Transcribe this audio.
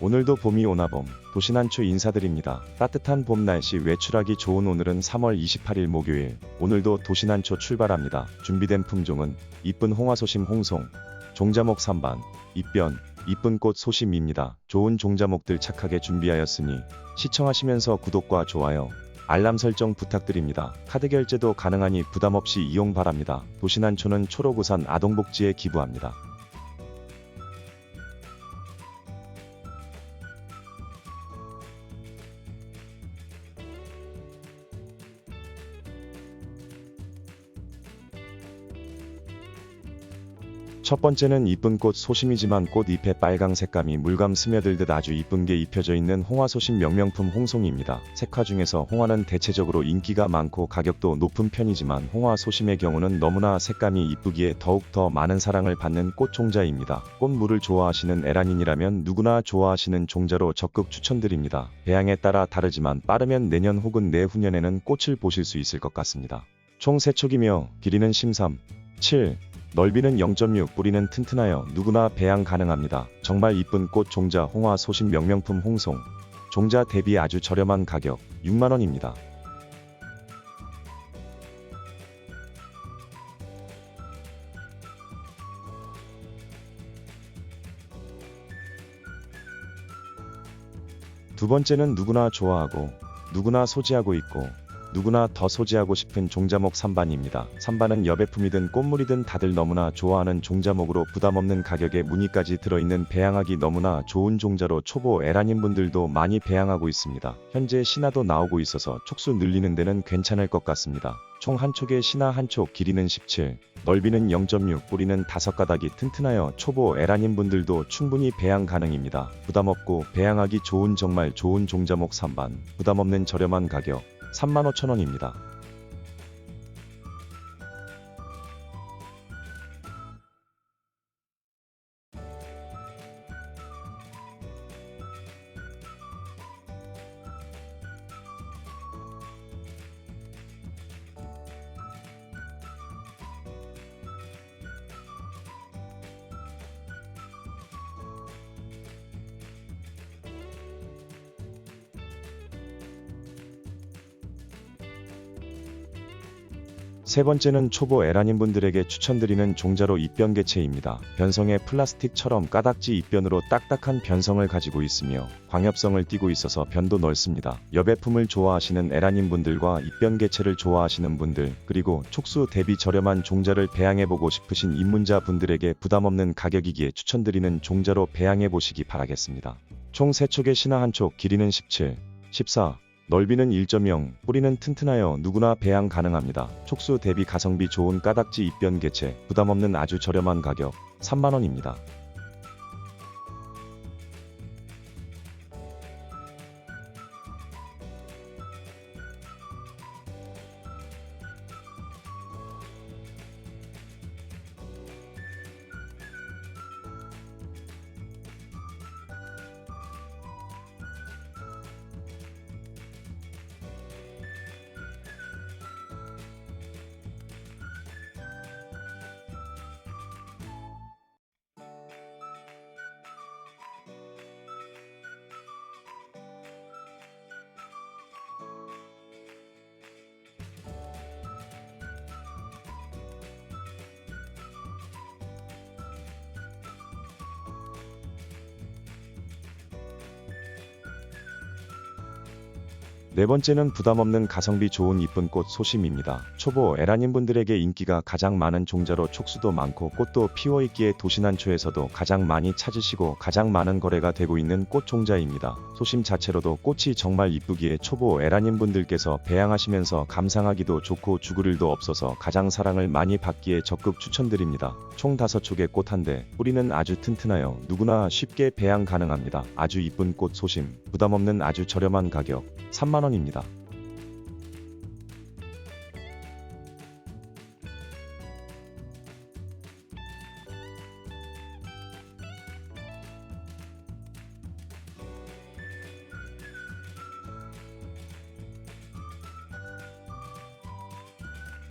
오늘도 봄이 오나봄 도시난초 인사드립니다. 따뜻한 봄 날씨 외출하기 좋은 오늘은 3월 28일 목요일 오늘도 도시난초 출발합니다. 준비된 품종은 이쁜 홍화소심 홍송 종자목 3반 입변 이쁜 꽃 소심입니다. 좋은 종자목들 착하게 준비하였으니 시청하시면서 구독과 좋아요 알람 설정 부탁드립니다. 카드 결제도 가능하니 부담 없이 이용 바랍니다. 도시난초는 초록우산 아동복지에 기부합니다. 첫 번째는 이쁜 꽃 소심이지만 꽃 잎의 빨강 색감이 물감 스며들듯 아주 이쁜 게 입혀져 있는 홍화 소심 명명품 홍송입니다. 색화 중에서 홍화는 대체적으로 인기가 많고 가격도 높은 편이지만 홍화 소심의 경우는 너무나 색감이 이쁘기에 더욱 더 많은 사랑을 받는 꽃 종자입니다. 꽃물을 좋아하시는 에라닌이라면 누구나 좋아하시는 종자로 적극 추천드립니다. 배양에 따라 다르지만 빠르면 내년 혹은 내후년에는 꽃을 보실 수 있을 것 같습니다. 총 3촉이며 길이는 심삼 7, 넓이는 0.6, 뿌리는 튼튼하여 누구나 배양 가능합니다. 정말 이쁜 꽃 종자 홍화 소심 명명품 홍송. 종자 대비 아주 저렴한 가격 6만원입니다. 두 번째는 누구나 좋아하고 누구나 소지하고 있고 누구나 더 소지하고 싶은 종자목 3반입니다. 3반은 여배품이든 꽃물이든 다들 너무나 좋아하는 종자목으로 부담없는 가격에 무늬까지 들어있는 배양하기 너무나 좋은 종자로 초보 에라님 분들도 많이 배양하고 있습니다. 현재 신화도 나오고 있어서 촉수 늘리는 데는 괜찮을 것 같습니다. 총 한 촉에 신화 한 촉 길이는 17, 넓이는 0.6, 뿌리는 5가닥이 튼튼하여 초보 에라님 분들도 충분히 배양 가능입니다. 부담없고 배양하기 좋은 정말 좋은 종자목 3반, 부담없는 저렴한 가격 35,000원입니다. 세 번째는 초보 에라님 분들에게 추천드리는 종자로 입변 개체입니다. 변성의 플라스틱처럼 까닥지 입변으로 딱딱한 변성을 가지고 있으며 광엽성을 띠고 있어서 변도 넓습니다. 여배품을 좋아하시는 에라님 분들과 입변 개체를 좋아하시는 분들 그리고 촉수 대비 저렴한 종자를 배양해보고 싶으신 입문자 분들에게 부담없는 가격이기에 추천드리는 종자로 배양해 보시기 바라겠습니다. 총 3촉의 신화 한촉 길이는 17, 14, 넓이는 1.0, 뿌리는 튼튼하여 누구나 배양 가능합니다. 촉수 대비 가성비 좋은 까닥지 입변 개체, 부담없는 아주 저렴한 가격 3만원입니다. 네 번째는 부담없는 가성비 좋은 이쁜 꽃 소심입니다. 초보 에라님 분들에게 인기가 가장 많은 종자로 촉수도 많고 꽃도 피워 있기에 도시난초에서도 가장 많이 찾으시고 가장 많은 거래가 되고 있는 꽃 종자입니다. 소심 자체로도 꽃이 정말 이쁘기에 초보 에라님 분들께서 배양하시면서 감상하기도 좋고 죽을 일도 없어서 가장 사랑을 많이 받기에 적극 추천드립니다. 총 5촉의 꽃 한 대, 뿌리는 아주 튼튼하여 누구나 쉽게 배양 가능합니다. 아주 이쁜 꽃 소심, 부담없는 아주 저렴한 가격 3만원입니다.